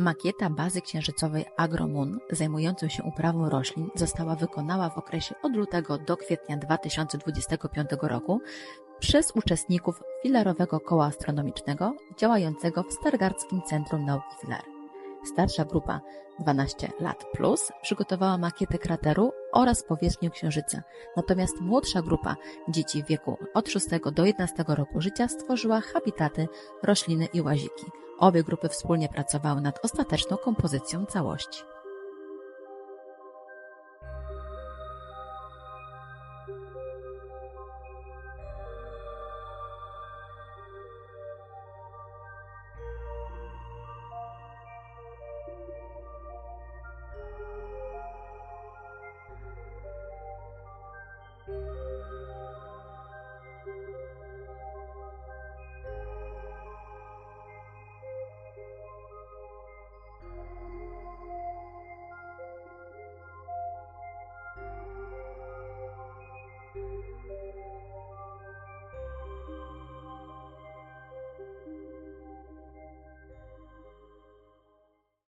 Makieta bazy księżycowej AgroMoon zajmującą się uprawą roślin została wykonana w okresie od lutego do kwietnia 2025 roku przez uczestników Filarowego Koła Astronomicznego działającego w Stargardzkim Centrum Nauki Filary. Starsza grupa 12 lat plus przygotowała makietę krateru oraz powierzchnię Księżyca, natomiast młodsza grupa dzieci w wieku od 6 do 11 roku życia stworzyła habitaty, rośliny i łaziki. Obie grupy wspólnie pracowały nad ostateczną kompozycją całości.